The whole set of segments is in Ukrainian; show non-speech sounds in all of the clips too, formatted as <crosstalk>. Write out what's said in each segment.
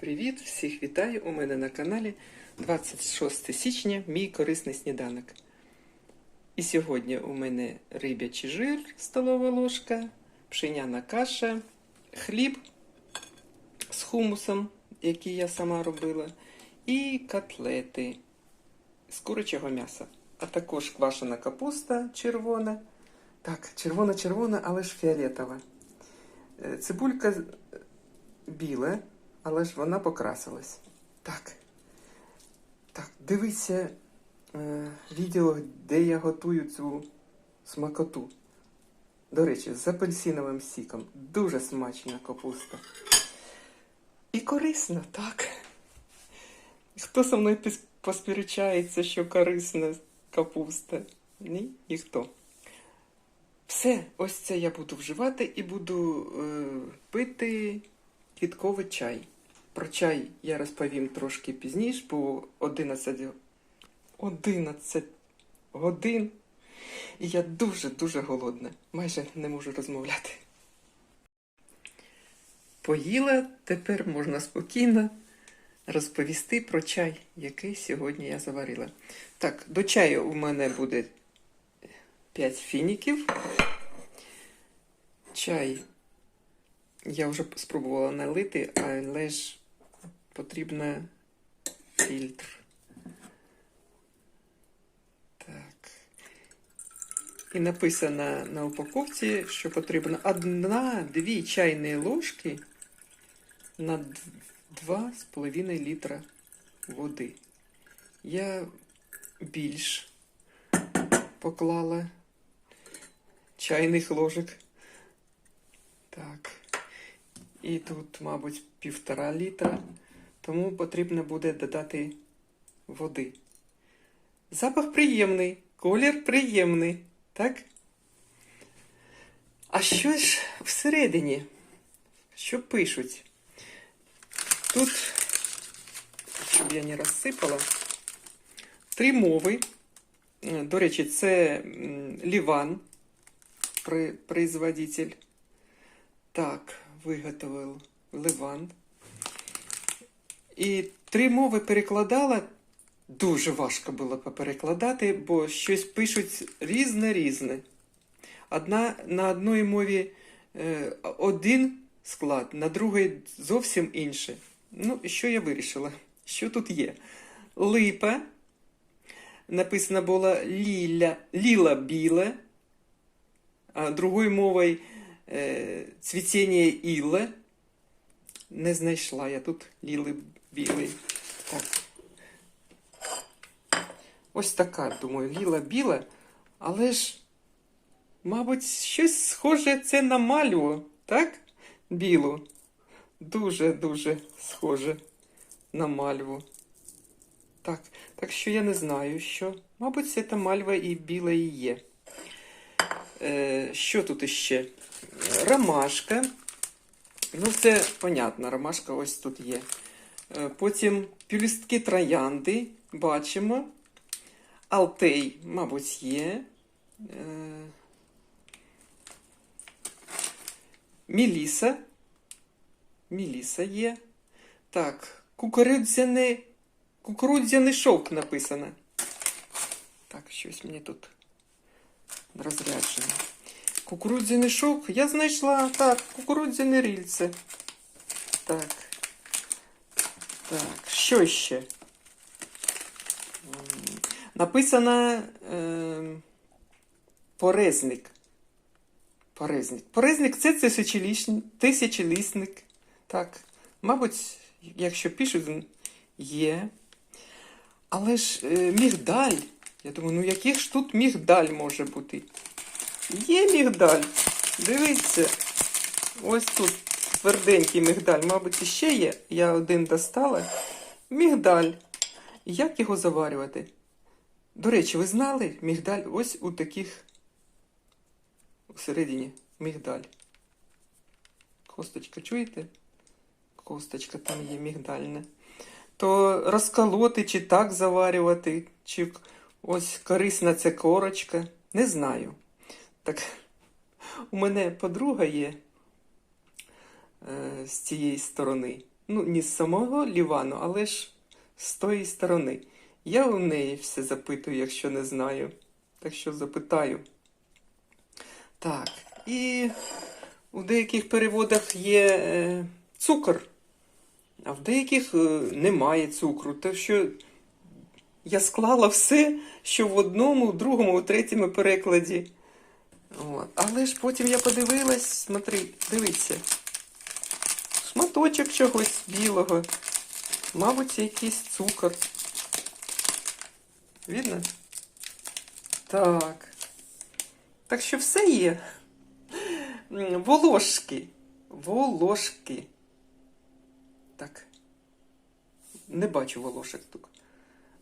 Привіт! Всіх вітаю! У мене на каналі 26 січня мій корисний сніданок. І сьогодні у мене рибячий жир, столова ложка, пшеняна каша, хліб з хумусом, який я сама робила, і котлети з курячого м'яса. А також квашена капуста червона. Так, червона-червона, але ж фіолетова. Е, Цибулька біла, але ж вона покрасилась. Так. Так, дивіться е, відео, де я готую цю смакоту. До речі, з апельсиновим сіком. Дуже смачна капуста. І корисно, так. Хто со мною посперечається, що корисна капуста? Ні, ніхто. Все, ось це я буду вживати і буду е, пити квітковий чай. Про чай я розповім трошки пізніше, бо 11, 11 годин. І я дуже-дуже голодна. Майже не можу розмовляти. Поїла, тепер можна спокійно розповісти про чай, який сьогодні я заварила. Так, до чаю у мене буде 5 фініків. Чай я вже спробувала налити, але ж потрібен фільтр. Так. І написано на упаковці, що потрібно одна-дві чайні ложки на 2,5 літра води. Я більш поклала чайних ложок. Так. І тут, мабуть, півтора літра, тому потрібно буде додати води. Запах приємний, колір приємний, так? А що ж всередині? Що пишуть? Тут, щоб я не розсипала, три мови. До речі, це Ліван, производитель. Так, виготовив Ливан. І три мови перекладала. Дуже важко було перекладати, бо щось пишуть різне-різне. Одна, на одній мові е, один склад, на другій зовсім інше. Ну, що я вирішила? Що тут є? Липа. Написано було ліля, ліла біле, а другою мовою е, цвітіння іле. Не знайшла я тут ліли білий. Так. Ось така, думаю, ліла біла, але ж, мабуть, щось схоже це на мальву, так? Білу. Дуже-дуже схоже на мальву. Так, так що я не знаю, що. Мабуть, це та мальва і біла і є. Е, що тут іще? Ромашка. Ну, це понятно, ромашка ось тут є. Е, Потім пілістки троянди бачимо. Алтей, мабуть, є. Е, Міліса. Міліса є. Так, кукурудзяний, кукурудзяний шовк написано. Так, щось мені тут розряджено. Кукурудзяний шовк. Я знайшла. Так, кукурудзяне рільце. Так. Так, що ще? Написано е, порезник. Порезник. Порезник це тисячолісник. Так. Мабуть, якщо пишуть, є. Але ж е, мігдаль. Я думаю, ну яких ж тут мігдаль може бути? Є мігдаль. Дивіться. Ось тут тверденький мігдаль. Мабуть, іще є. Я один достала. Мігдаль. Як його заварювати? До речі, ви знали мігдаль ось у таких всередині мігдаль. Косточка, чуєте? Косточка там є мігдальна. То розколоти, чи так заварювати, чи ось корисна ця корочка. Не знаю. Так, у мене подруга є з цієї сторони. Ну, не з самого Лівану, але ж з тої сторони. Я у неї все запитую, якщо не знаю. Так що запитаю. Так, і у деяких переводах є е, цукор, а в деяких е, немає цукру. Так що я склала все, що в одному, в другому, в третьому перекладі. От. Але ж потім я подивилась, смотри, дивіться. Шматочок чогось білого. Мабуть, це якийсь цукор. Видно? Так. Так що все є. Волошки. Волошки. Так. Не бачу волошок тут.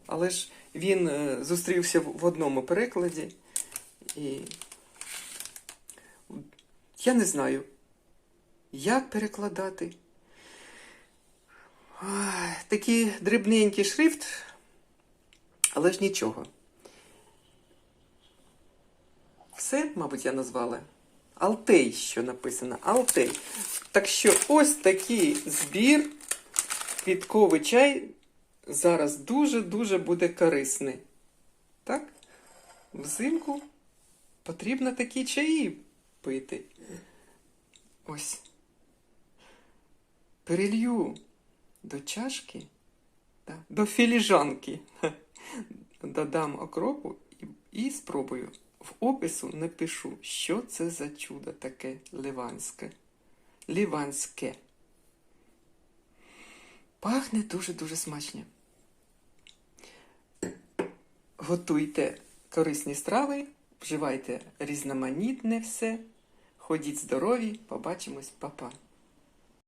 Але ж він е, зустрівся в одному перекладі. І я не знаю, як перекладати. Такий дрібненький шрифт, але ж нічого. Все, мабуть, я назвала. Алтей, що написано. Алтей. Так що ось такий збір квітковий чай зараз дуже-дуже буде корисний. Так? Взимку потрібно такі чаї пити. Ось. Перелью до чашки, да, до філіжанки. <laughs> Додам окропу і, і спробую. В опису напишу, що це за чудо таке ливанське. Ліванське. Пахне дуже-дуже смачно. Готуйте корисні страви, вживайте різноманітне все. Ходіть здорові, побачимось, па-па.